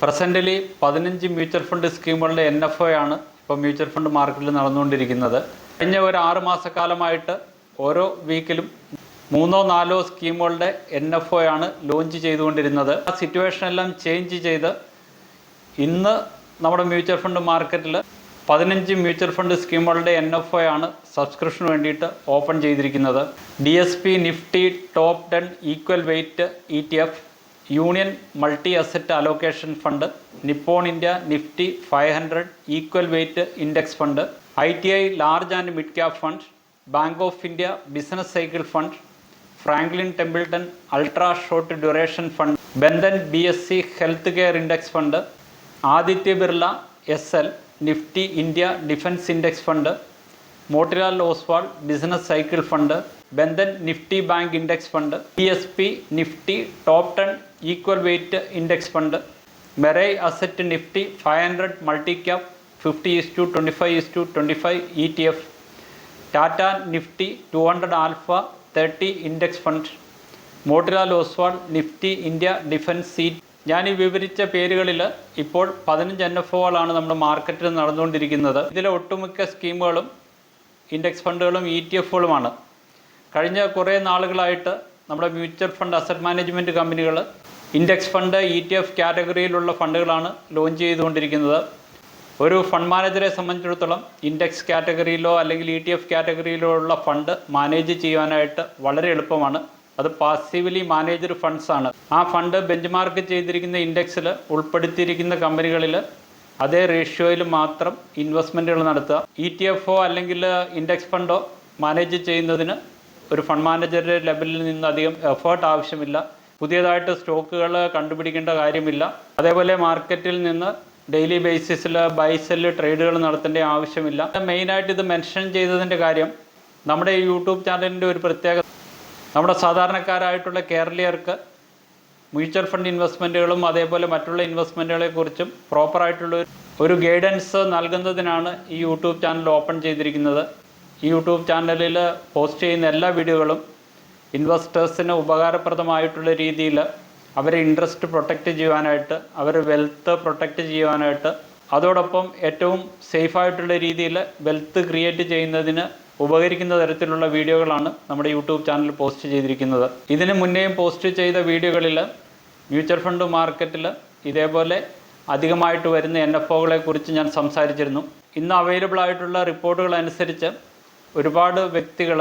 പ്രസന്റലി പതിനഞ്ച് mutual fund സ്കീമുകളുടെ N F O ആണ് ഇപ്പോൾ മ്യൂച്വൽ ഫണ്ട് മാർക്കറ്റിൽ നടന്നുകൊണ്ടിരിക്കുന്നത്. കഴിഞ്ഞ ഒരു ആറ് മാസക്കാലമായിട്ട് ഓരോ വീക്കിലും മൂന്നോ നാലോ സ്കീമുകളുടെ എൻ എഫ് ഒ ആണ് ലോഞ്ച് ചെയ്തുകൊണ്ടിരുന്നത്. ആ സിറ്റുവേഷൻ എല്ലാം ചേഞ്ച് ചെയ്ത് ഇന്ന് നമ്മുടെ മ്യൂച്വൽ ഫണ്ട് മാർക്കറ്റിൽ പതിനഞ്ച് മ്യൂച്വൽ ഫണ്ട് സ്കീമുകളുടെ എൻ എഫ് ഒ ആണ് സബ്സ്ക്രിപ്ഷന് വേണ്ടിയിട്ട് ഓപ്പൺ ചെയ്തിരിക്കുന്നത്. D S P Nifty top ten equal weight E T F Union multi asset allocation fund Nippon India Nifty five hundred equal weight index fund I T I large and mid cap fund Bank of India business cycle fund Franklin Templeton ultra short duration fund Bandhan B S C health care index fund Aditya Birla S L Nifty India defence index fund Motilal Oswal business cycle fund Bandhan Nifty bank index fund P S P Nifty top ten equal weight index fund. Mirae asset Nifty five hundred multi cap fifty is to twenty five is to twenty five E T F. Tata Nifty two hundred alpha thirty index fund. Motilal Oswal Nifty India defence seat. ഞാൻ ഈ വിവരിച്ച പേരുകളിൽ ഇപ്പോൾ പതിനഞ്ച് N F ഒകളാണ് നമ്മുടെ മാർക്കറ്റിൽ നടന്നുകൊണ്ടിരിക്കുന്നത്. ഇതിലെ ഒട്ടുമിക്ക സ്കീമുകളും ഇൻഡെക്സ് ഫണ്ടുകളും ഇ ടി എഫുകളുമാണ് കഴിഞ്ഞ കുറേ നാളുകളായിട്ട് നമ്മുടെ മ്യൂച്വൽ ഫണ്ട് അസറ്റ് മാനേജ്മെന്റ് കമ്പനികൾ index fund E T F കാറ്റഗറിയിലുള്ള ഫണ്ടുകളാണ് ലോഞ്ച് ചെയ്തുകൊണ്ടിരിക്കുന്നത്. ഒരു ഫണ്ട് മാനേജറെ സംബന്ധിച്ചിടത്തോളം ഇൻഡെക്സ് കാറ്റഗറിയിലോ അല്ലെങ്കിൽ ഇ ടി എഫ് കാറ്റഗറിയിലോ ഉള്ള ഫണ്ട് മാനേജ് ചെയ്യാനായിട്ട് വളരെ എളുപ്പമാണ്. അത് പാസീവ്ലി മാനേജർ ഫണ്ട്സ് ആണ്. ആ ഫണ്ട് ബെഞ്ച് മാർക്ക് ചെയ്തിരിക്കുന്ന ഇൻഡെക്സിൽ ഉൾപ്പെടുത്തിയിരിക്കുന്ന കമ്പനികളിൽ അതേ റേഷ്യോയിൽ മാത്രം ഇൻവെസ്റ്റ്മെന്റുകൾ നടത്തുക. ഇ ടി എഫോ അല്ലെങ്കിൽ ഇൻഡെക്സ് ഫണ്ടോ മാനേജ് ചെയ്യുന്നതിന് ഒരു ഫണ്ട് മാനേജറുടെ ലെവലിൽ നിന്ന് അധികം എഫേർട്ട് ആവശ്യമില്ല. പുതിയതായിട്ട് സ്റ്റോക്കുകൾ കണ്ടുപിടിക്കേണ്ട കാര്യമില്ല. അതേപോലെ മാർക്കറ്റിൽ നിന്ന് ഡെയിലി ബേസിസിൽ ബൈ സെല്ല് ട്രേഡുകൾ നടത്തേണ്ട ആവശ്യമില്ല. മെയിനായിട്ട് ഇത് മെൻഷൻ ചെയ്തതിന്റെ കാര്യം നമ്മുടെ ഈ യൂട്യൂബ് ചാനലിന്റെ ഒരു പ്രത്യേകത നമ്മുടെ സാധാരണക്കാരായിട്ടുള്ള കേരളീയർക്ക് മ്യൂച്വൽ ഫണ്ട് ഇൻവെസ്റ്റ്മെന്റുകളും അതേപോലെ മറ്റുള്ള ഇൻവെസ്റ്റ്മെന്റുകളെ കുറിച്ചും പ്രോപ്പറായിട്ടുള്ള ഒരു ഗൈഡൻസ് നൽകുന്നതിനാണ് ഈ യൂട്യൂബ് ചാനൽ ഓപ്പൺ ചെയ്തിരിക്കുന്നത്. ഈ യൂട്യൂബ് ചാനലിൽ പോസ്റ്റ് ചെയ്യുന്ന എല്ലാ വീഡിയോകളും ഇൻവെസ്റ്റേഴ്സിന് ഉപകാരപ്രദമായിട്ടുള്ള രീതിയിൽ അവരെ ഇൻട്രസ്റ്റ് പ്രൊട്ടക്റ്റ് ചെയ്യുവാനായിട്ട് അവരെ വെൽത്ത് പ്രൊട്ടക്റ്റ് ചെയ്യുവാനായിട്ട് അതോടൊപ്പം ഏറ്റവും സേഫായിട്ടുള്ള രീതിയിൽ വെൽത്ത് ക്രിയേറ്റ് ചെയ്യുന്നതിന് ഉപകരിക്കുന്ന തരത്തിലുള്ള വീഡിയോകളാണ് നമ്മുടെ യൂട്യൂബ് ചാനൽ പോസ്റ്റ് ചെയ്തിരിക്കുന്നത്. ഇതിന് മുന്നേയും പോസ്റ്റ് ചെയ്ത വീഡിയോകളിൽ മ്യൂച്വൽ ഫണ്ട് മാർക്കറ്റിൽ ഇതേപോലെ അധികമായിട്ട് വരുന്ന എൻ എഫ് കുറിച്ച് ഞാൻ സംസാരിച്ചിരുന്നു. ഇന്ന് അവൈലബിൾ ആയിട്ടുള്ള റിപ്പോർട്ടുകൾ അനുസരിച്ച് ഒരുപാട് വ്യക്തികൾ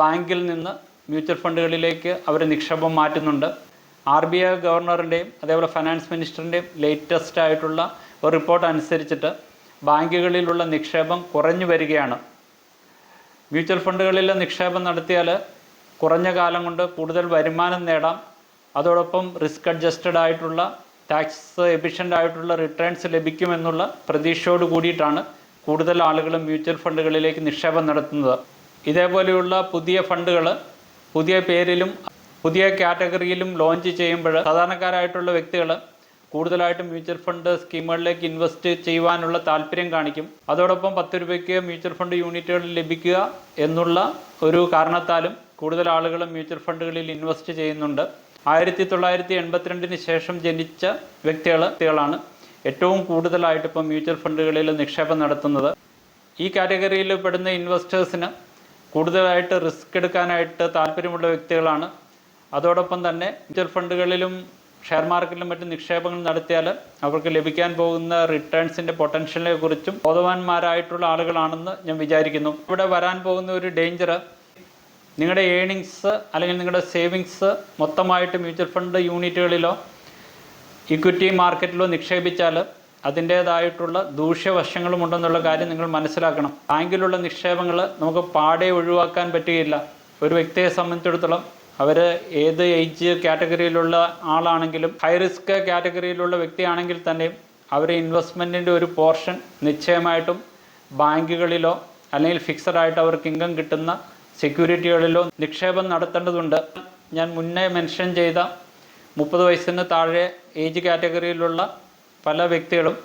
ബാങ്കിൽ നിന്ന് മ്യൂച്വൽ ഫണ്ടുകളിലേക്ക് അവർ നിക്ഷേപം മാറ്റുന്നുണ്ട്. ആർ ബി ഐ ഗവർണറിന്റെയും അതേപോലെ ഫൈനാൻസ് മിനിസ്റ്ററിന്റെയും ലേറ്റസ്റ്റ് ആയിട്ടുള്ള ഒരു റിപ്പോർട്ട് അനുസരിച്ചിട്ട് ബാങ്കുകളിലുള്ള നിക്ഷേപം കുറഞ്ഞു വരികയാണ്. മ്യൂച്വൽ ഫണ്ടുകളിൽ നിക്ഷേപം നടത്തിയാൽ കുറഞ്ഞ കാലം കൊണ്ട് കൂടുതൽ വരുമാനം നേടാം. അതോടൊപ്പം റിസ്ക് അഡ്ജസ്റ്റഡ് ആയിട്ടുള്ള ടാക്സ് എഫിഷ്യന്റ് ആയിട്ടുള്ള റിട്ടേൺസ് ലഭിക്കുമെന്നുള്ള പ്രതീക്ഷയോട് കൂടിയിട്ടാണ് കൂടുതൽ ആളുകളും മ്യൂച്വൽ ഫണ്ടുകളിലേക്ക് നിക്ഷേപം നടത്തുന്നത്. ഇതേപോലെയുള്ള പുതിയ ഫണ്ടുകൾ പുതിയ പേരിലും പുതിയ കാറ്റഗറിയിലും ലോഞ്ച് ചെയ്യുമ്പോൾ സാധാരണക്കാരായിട്ടുള്ള വ്യക്തികൾ കൂടുതലായിട്ടും മ്യൂച്വൽ ഫണ്ട് സ്കീമുകളിലേക്ക് ഇൻവെസ്റ്റ് ചെയ്യുവാനുള്ള താല്പര്യം കാണിക്കും. അതോടൊപ്പം പത്ത് രൂപയ്ക്ക് മ്യൂച്വൽ ഫണ്ട് യൂണിറ്റുകൾ ലഭിക്കുക എന്നുള്ള ഒരു കാരണത്താലും കൂടുതൽ ആളുകൾ മ്യൂച്വൽ ഫണ്ടുകളിൽ ഇൻവെസ്റ്റ് ചെയ്യുന്നുണ്ട്. ആയിരത്തി തൊള്ളായിരത്തി എൺപത്തിരണ്ടിന് ശേഷം ജനിച്ച വ്യക്തികൾ വ്യക്തികളാണ് ഏറ്റവും കൂടുതലായിട്ട് മ്യൂച്വൽ ഫണ്ടുകളിൽ നിക്ഷേപം നടത്തുന്നത്. ഈ കാറ്റഗറിയിൽ പെടുന്ന ഇൻവെസ്റ്റേഴ്സിന് കൂടുതലായിട്ട് റിസ്ക് എടുക്കാനായിട്ട് താല്പര്യമുള്ള വ്യക്തികളാണ്. അതോടൊപ്പം തന്നെ മ്യൂച്വൽ ഫണ്ടുകളിലും ഷെയർ മാർക്കറ്റിലും മറ്റ് നിക്ഷേപങ്ങൾ നടത്തിയാൽ അവർക്ക് ലഭിക്കാൻ പോകുന്ന റിട്ടേൺസിന്റെ പൊട്ടൻഷ്യലിനെ കുറിച്ചും ബോധവാന്മാരായിട്ടുള്ള ആളുകളാണെന്ന് ഞാൻ വിചാരിക്കുന്നു. ഇവിടെ വരാൻ പോകുന്ന ഒരു ഡേഞ്ചർ നിങ്ങളുടെ ഏണിങ്സ് അല്ലെങ്കിൽ നിങ്ങളുടെ സേവിങ്സ് മൊത്തമായിട്ട് മ്യൂച്വൽ ഫണ്ട് യൂണിറ്റുകളിലോ ഇക്വിറ്റി മാർക്കറ്റിലോ നിക്ഷേപിച്ചാൽ അതിന്റേതായിട്ടുള്ള ദൂഷ്യവശങ്ങളും ഉണ്ടെന്നുള്ള കാര്യം നിങ്ങൾ മനസ്സിലാക്കണം. ബാങ്കിലുള്ള നിക്ഷേപങ്ങൾ നമുക്ക് പാടെ ഒഴിവാക്കാൻ പറ്റുകയില്ല. ഒരു വ്യക്തിയെ സംബന്ധിച്ചിടത്തോളം അവർ ഏത് ഏജ് കാറ്റഗറിയിലുള്ള ആളാണെങ്കിലും ഹൈ റിസ്ക് കാറ്റഗറിയിലുള്ള വ്യക്തിയാണെങ്കിൽ തന്നെയും അവർ ഇൻവെസ്റ്റ്മെന്റിന്റെ ഒരു പോർഷൻ നിശ്ചയമായിട്ടും ബാങ്കുകളിലോ അല്ലെങ്കിൽ ഫിക്സഡ് ആയിട്ട് അവർക്ക് ഇൻകം കിട്ടുന്ന സെക്യൂരിറ്റികളിലോ നിക്ഷേപം നടത്തേണ്ടതുണ്ട്. ഞാൻ മുന്നേ മെൻഷൻ ചെയ്ത മുപ്പത് വയസ്സിന് താഴെ ഏജ് കാറ്റഗറിയിലുള്ള പല വ്യക്തികളും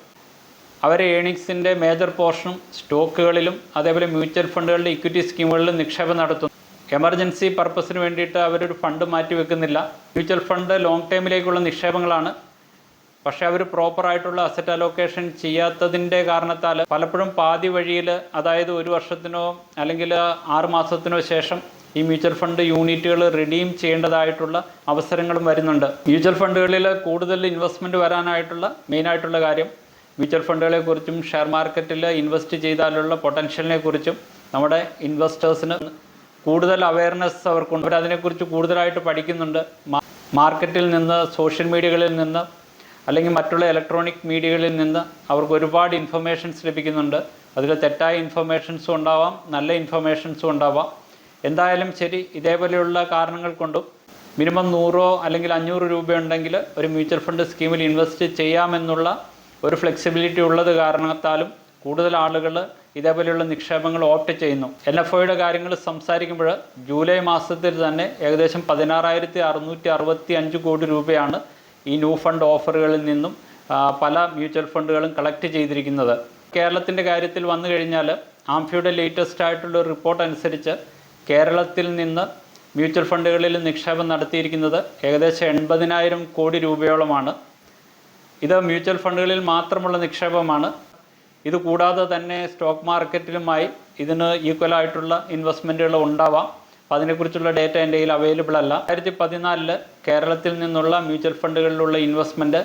അവരെ ഏണിങ്സിന്റെ മേജർ പോർഷനും സ്റ്റോക്കുകളിലും അതേപോലെ മ്യൂച്വൽ ഫണ്ടുകളുടെ ഇക്വിറ്റി സ്കീമുകളിലും നിക്ഷേപം നടത്തുന്നു. എമർജൻസി പർപ്പസിന് വേണ്ടിയിട്ട് അവരൊരു ഫണ്ട് മാറ്റി വെക്കുന്നില്ല മ്യൂച്വൽ ഫണ്ട് ലോങ് ടേമിലേക്കുള്ള നിക്ഷേപങ്ങളാണ് പക്ഷേ അവർ പ്രോപ്പറായിട്ടുള്ള അസറ്റ് അലോക്കേഷൻ ചെയ്യാത്തതിന്റെ കാരണത്താൽ പലപ്പോഴും പാതി വഴിയിൽ അതായത് ഒരു വർഷത്തിനോ അല്ലെങ്കിൽ ആറ് മാസത്തിനോ ശേഷം ഈ മ്യൂച്വൽ ഫണ്ട് യൂണിറ്റുകൾ റിഡീം ചെയ്യേണ്ടതായിട്ടുള്ള അവസരങ്ങളും വരുന്നുണ്ട്. മ്യൂച്വൽ ഫണ്ടുകളിൽ കൂടുതൽ ഇൻവെസ്റ്റ്മെന്റ് വരാനായിട്ടുള്ള മെയിനായിട്ടുള്ള കാര്യം മ്യൂച്വൽ ഫണ്ടുകളെക്കുറിച്ചും ഷെയർ മാർക്കറ്റിൽ ഇൻവെസ്റ്റ് ചെയ്താലുള്ള പൊട്ടൻഷ്യലിനെ കുറിച്ചും നമ്മുടെ ഇൻവെസ്റ്റേഴ്സിന് കൂടുതൽ അവയർനെസ് അവർക്കുണ്ട്. അവരതിനെക്കുറിച്ച് കൂടുതലായിട്ട് പഠിക്കുന്നുണ്ട്. മാർക്കറ്റിൽ നിന്ന് സോഷ്യൽ മീഡിയകളിൽ നിന്ന് അല്ലെങ്കിൽ മറ്റുള്ള ഇലക്ട്രോണിക് മീഡിയകളിൽ നിന്ന് അവർക്ക് ഒരുപാട് ഇൻഫർമേഷൻസ് ലഭിക്കുന്നുണ്ട്. അതിൽ തെറ്റായ ഇൻഫർമേഷൻസും ഉണ്ടാവാം നല്ല ഇൻഫർമേഷൻസും ഉണ്ടാവാം. എന്തായാലും ശരി ഇതേപോലെയുള്ള കാരണങ്ങൾ കൊണ്ടും മിനിമം നൂറോ അല്ലെങ്കിൽ അഞ്ഞൂറ് രൂപയുണ്ടെങ്കിൽ ഒരു മ്യൂച്വൽ ഫണ്ട് സ്കീമിൽ ഇൻവെസ്റ്റ് ചെയ്യാമെന്നുള്ള ഒരു ഫ്ലെക്സിബിലിറ്റി ഉള്ളത് കാരണത്താലും കൂടുതൽ ആളുകൾ ഇതേപോലെയുള്ള നിക്ഷേപങ്ങൾ ഓപ്റ്റ് ചെയ്യുന്നു. എൻ എഫ് ഒയുടെ കാര്യങ്ങൾ സംസാരിക്കുമ്പോൾ ജൂലൈ മാസത്തിൽ തന്നെ ഏകദേശം പതിനാറായിരത്തി അറുന്നൂറ്റി അറുപത്തി അഞ്ച് കോടി രൂപയാണ് ഈ ന്യൂ ഫണ്ട് ഓഫറുകളിൽ നിന്നും പല മ്യൂച്വൽ ഫണ്ടുകളും കളക്ട് ചെയ്തിരിക്കുന്നത്. കേരളത്തിന്റെ കാര്യത്തിൽ വന്നു കഴിഞ്ഞാൽ ആംഫിയുടെ ലേറ്റസ്റ്റ് ആയിട്ടുള്ള ഒരു റിപ്പോർട്ട് അനുസരിച്ച് കേരളത്തിൽ നിന്ന് മ്യൂച്വൽ ഫണ്ടുകളിൽ നിക്ഷേപം നടത്തിയിരിക്കുന്നത് ഏകദേശം എൺപതിനായിരം കോടി രൂപയോളമാണ്. ഇത് മ്യൂച്വൽ ഫണ്ടുകളിൽ മാത്രമുള്ള നിക്ഷേപമാണ്. ഇത് കൂടാതെ തന്നെ സ്റ്റോക്ക് മാർക്കറ്റിലുമായി ഇതിന് ഈക്വലായിട്ടുള്ള ഇൻവെസ്റ്റ്മെന്റുകൾ ഉണ്ടാവാം. അപ്പോൾ അതിനെക്കുറിച്ചുള്ള ഡേറ്റ എന്റെ കയ്യിൽ അവൈലബിൾ അല്ല. രണ്ടായിരത്തി പതിനാലിൽ കേരളത്തിൽ നിന്നുള്ള മ്യൂച്വൽ ഫണ്ടുകളിലുള്ള ഇൻവെസ്റ്റ്മെന്റ്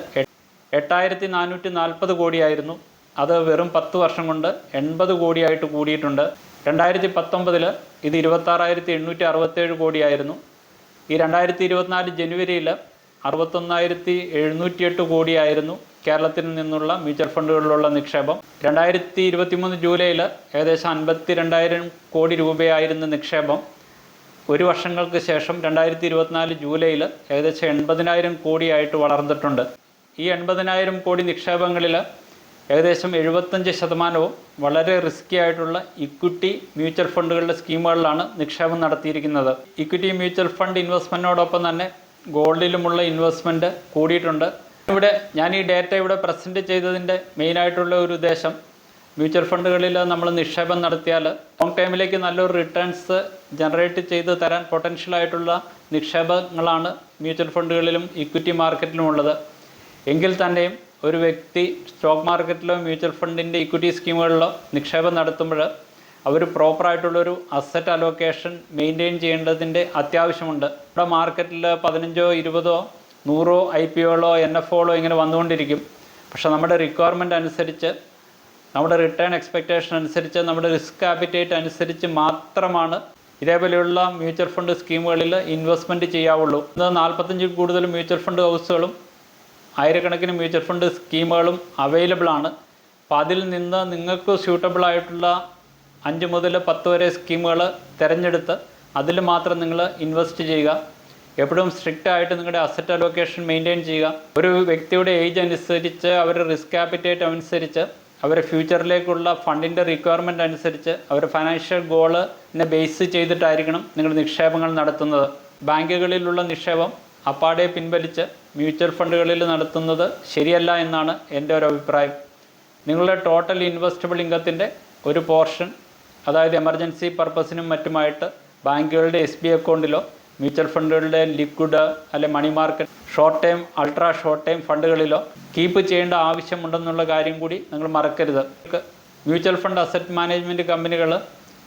എട്ടായിരത്തി നാനൂറ്റി നാൽപ്പത് കോടിയായിരുന്നു. അത് വെറും പത്ത് വർഷം കൊണ്ട് എൺപത് കോടിയായിട്ട് കൂടിയിട്ടുണ്ട്. രണ്ടായിരത്തി പത്തൊമ്പതിൽ ഇത് ഇരുപത്താറായിരത്തി എണ്ണൂറ്റി അറുപത്തേഴ് കോടിയായിരുന്നു. ഈ രണ്ടായിരത്തി ഇരുപത്തിനാല് ജനുവരിയിൽ അറുപത്തൊന്നായിരത്തി എഴുന്നൂറ്റിയെട്ട് കോടിയായിരുന്നു കേരളത്തിൽ നിന്നുള്ള മ്യൂച്വൽ ഫണ്ടുകളിലുള്ള നിക്ഷേപം. രണ്ടായിരത്തി ഇരുപത്തിമൂന്ന് ജൂലൈയിൽ ഏകദേശം അൻപത്തി രണ്ടായിരം കോടി രൂപയായിരുന്നു നിക്ഷേപം. ഒരു വർഷങ്ങൾക്ക് ശേഷം രണ്ടായിരത്തി ഇരുപത്തിനാല് ജൂലൈയിൽ ഏകദേശം എൺപതിനായിരം കോടിയായിട്ട് വളർന്നിട്ടുണ്ട്. ഈ എൺപതിനായിരം കോടി നിക്ഷേപങ്ങളിൽ ഏകദേശം എഴുപത്തഞ്ച് ശതമാനവും വളരെ റിസ്ക്കി ആയിട്ടുള്ള ഇക്വിറ്റി മ്യൂച്വൽ ഫണ്ടുകളുടെ സ്കീമുകളിലാണ് നിക്ഷേപം നടത്തിയിരിക്കുന്നത്. ഇക്വിറ്റി മ്യൂച്വൽ ഫണ്ട് ഇൻവെസ്റ്റ്മെന്റിനോടൊപ്പം തന്നെ ഗോൾഡിലുമുള്ള ഇൻവെസ്റ്റ്മെന്റ് കൂടിയിട്ടുണ്ട്. ഇവിടെ ഞാൻ ഈ ഡേറ്റ ഇവിടെ പ്രസന്റ് ചെയ്തതിന്റെ മെയിനായിട്ടുള്ള ഒരു ഉദ്ദേശം മ്യൂച്വൽ ഫണ്ടുകളിൽ നമ്മൾ നിക്ഷേപം നടത്തിയാൽ ലോങ് ടൈമിലേക്ക് നല്ലൊരു റിട്ടേൺസ് ജനറേറ്റ് ചെയ്ത് തരാൻ പൊട്ടൻഷ്യൽ ആയിട്ടുള്ള നിക്ഷേപങ്ങളാണ് മ്യൂച്വൽ ഫണ്ടുകളിലും ഇക്വിറ്റി മാർക്കറ്റിലും ഉള്ളത്. എങ്കിൽ തന്നെയും ഒരു വ്യക്തി സ്റ്റോക്ക് മാർക്കറ്റിലോ മ്യൂച്വൽ ഫണ്ടിന്റെ ഇക്വിറ്റി സ്കീമുകളിലോ നിക്ഷേപം നടത്തുമ്പോൾ അവർ പ്രോപ്പറായിട്ടുള്ളൊരു അസറ്റ് അലോക്കേഷൻ മെയിന്റെയിൻ ചെയ്യേണ്ടതിന്റെ അത്യാവശ്യമുണ്ട്. ഇവിടെ മാർക്കറ്റിൽ പതിനഞ്ചോ ഇരുപതോ നൂറോ ഐ പി ഒകളോ എൻ എഫ് ഒകളോ ഇങ്ങനെ വന്നുകൊണ്ടിരിക്കും. പക്ഷേ നമ്മുടെ റിക്വയർമെന്റ് അനുസരിച്ച് നമ്മുടെ റിട്ടേൺ എക്സ്പെക്റ്റേഷൻ അനുസരിച്ച് നമ്മുടെ റിസ്ക് ആപ്പിറ്റേറ്റ് അനുസരിച്ച് മാത്രമാണ് ഇതേപോലെയുള്ള മ്യൂച്വൽ ഫണ്ട് സ്കീമുകളിൽ ഇൻവെസ്റ്റ്മെന്റ് ചെയ്യാവുള്ളൂ. ഇന്ന് നാൽപ്പത്തഞ്ചിൽ കൂടുതൽ മ്യൂച്വൽ ഫണ്ട് ഹൗസുകളും ആയിരക്കണക്കിന് മ്യൂച്വൽ ഫണ്ട് സ്കീമുകളും അവൈലബിൾ ആണ്. അപ്പോൾ അതിൽ നിന്ന് നിങ്ങൾക്ക് സ്യൂട്ടബിൾ ആയിട്ടുള്ള അഞ്ച് മുതൽ പത്ത് വരെ സ്കീമുകൾ തിരഞ്ഞെടുത്ത് അതിൽ മാത്രം നിങ്ങൾ ഇൻവെസ്റ്റ് ചെയ്യുക. എപ്പോഴും സ്ട്രിക്റ്റ് ആയിട്ട് നിങ്ങളുടെ അസറ്റ് അലോക്കേഷൻ മെയിന്റെയിൻ ചെയ്യുക. ഒരു വ്യക്തിയുടെ ഏജ് അനുസരിച്ച് അവരുടെ റിസ്ക് ആപ്പിറ്റേറ്റ് അനുസരിച്ച് അവരുടെ ഫ്യൂച്ചറിലേക്കുള്ള ഫണ്ടിന്റെ റിക്വയർമെന്റ് അനുസരിച്ച് അവരുടെ ഫൈനാൻഷ്യൽ ഗോളിനെ ബേസ് ചെയ്തിട്ടായിരിക്കണം നിങ്ങൾ നിക്ഷേപങ്ങൾ നടത്തുന്നത്. ബാങ്കുകളിലുള്ള നിക്ഷേപം അപ്പാടെ പിൻവലിച്ച് മ്യൂച്വൽ ഫണ്ടുകളിൽ നടത്തുന്നത് ശരിയല്ല എന്നാണ് എന്റെ ഒരു അഭിപ്രായം. നിങ്ങളുടെ ടോട്ടൽ ഇൻവെസ്റ്റബിൾ ഇൻകത്തിന്റെ ഒരു പോർഷൻ അതായത് എമർജൻസി പർപ്പസിനും മറ്റുമായിട്ട് ബാങ്കുകളുടെ എസ് ബി അക്കൗണ്ടിലോ മ്യൂച്വൽ ഫണ്ടുകളുടെ ലിക്വിഡ് അല്ലെ money market short time ultra short time ഫണ്ടുകളിലോ keep ചെയ്യേണ്ട ആവശ്യമുണ്ടെന്നുള്ള കാര്യം കൂടി നിങ്ങൾ മറക്കരുത്. മ്യൂച്വൽ ഫണ്ട് അസറ്റ് മാനേജ്മെന്റ് കമ്പനികൾ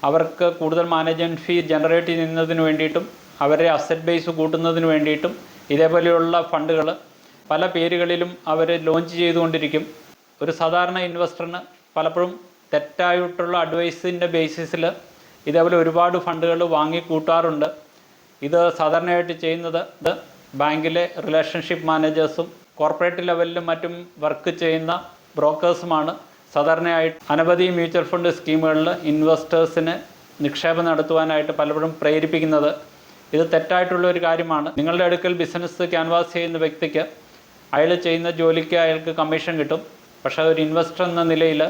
അവർക്ക് കൂടുതൽ മാനേജ്മെന്റ് ഫീ ജനറേറ്റ് ചെയ്യുന്നതിന് വേണ്ടിയിട്ടും അവരെ അസറ്റ് ബേസ് കൂട്ടുന്നതിന് വേണ്ടിയിട്ടും ഇതേപോലെയുള്ള ഫണ്ടുകൾ പല പേരുകളിലും അവർ ലോഞ്ച് ചെയ്തുകൊണ്ടിരിക്കും. ഒരു സാധാരണ ഇൻവെസ്റ്ററിന് പലപ്പോഴും തെറ്റായിട്ടുള്ള അഡ്വൈസിന്റെ ബേസിസിൽ ഇതേപോലെ ഒരുപാട് ഫണ്ടുകൾ വാങ്ങി കൂട്ടാറുണ്ട് ഇത് സാധാരണയായിട്ട് ചെയ്യുന്നത് ബാങ്കിലെ റിലേഷൻഷിപ്പ് മാനേജേഴ്സും കോർപ്പറേറ്റ് ലെവലിലും മറ്റും വർക്ക് ചെയ്യുന്ന ബ്രോക്കേഴ്സുമാണ് സാധാരണയായിട്ട് അനവധി മ്യൂച്വൽ ഫണ്ട് സ്കീമുകളിൽ ഇൻവെസ്റ്റേഴ്സിന് നിക്ഷേപം നടത്തുവാനായിട്ട് പലപ്പോഴും പ്രേരിപ്പിക്കുന്നത്. ഇത് തെറ്റായിട്ടുള്ള ഒരു കാര്യമാണ്. നിങ്ങളുടെ അടുക്കൽ ബിസിനസ് ക്യാൻവാസ് ചെയ്യുന്ന വ്യക്തിക്ക് അയാൾ ചെയ്യുന്ന ജോലിക്ക് അയാൾക്ക് കമ്മീഷൻ കിട്ടും. പക്ഷേ ഒരു ഇൻവെസ്റ്റർ എന്ന നിലയിൽ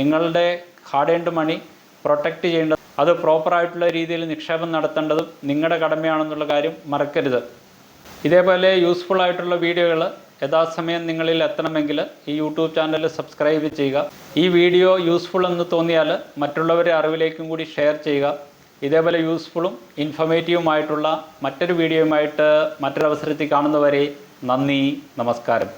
നിങ്ങളുടെ ഹാർഡ് ഏൺഡ് മണി പ്രൊട്ടക്റ്റ് ചെയ്യേണ്ടത് അത് പ്രോപ്പറായിട്ടുള്ള രീതിയിൽ നിക്ഷേപം നടത്തേണ്ടതും നിങ്ങളുടെ കടമയാണെന്നുള്ള കാര്യം മറക്കരുത്. ഇതേപോലെ യൂസ്ഫുൾ ആയിട്ടുള്ള വീഡിയോകൾ യഥാസമയം നിങ്ങളിൽ എത്തണമെങ്കിൽ ഈ യൂട്യൂബ് ചാനൽ സബ്സ്ക്രൈബ് ചെയ്യുക. ഈ വീഡിയോ യൂസ്ഫുൾ എന്ന് തോന്നിയാൽ മറ്റുള്ളവരെ അറിവിലേക്കും കൂടി ഷെയർ ചെയ്യുക. ഇതേപോലെ യൂസ്ഫുള്ളും ഇൻഫർമേറ്റീവുമായിട്ടുള്ള മറ്റൊരു വീഡിയോയുമായിട്ട് മറ്റൊരവസരത്തിൽ കാണുന്നവരെ നന്ദി നമസ്കാരം.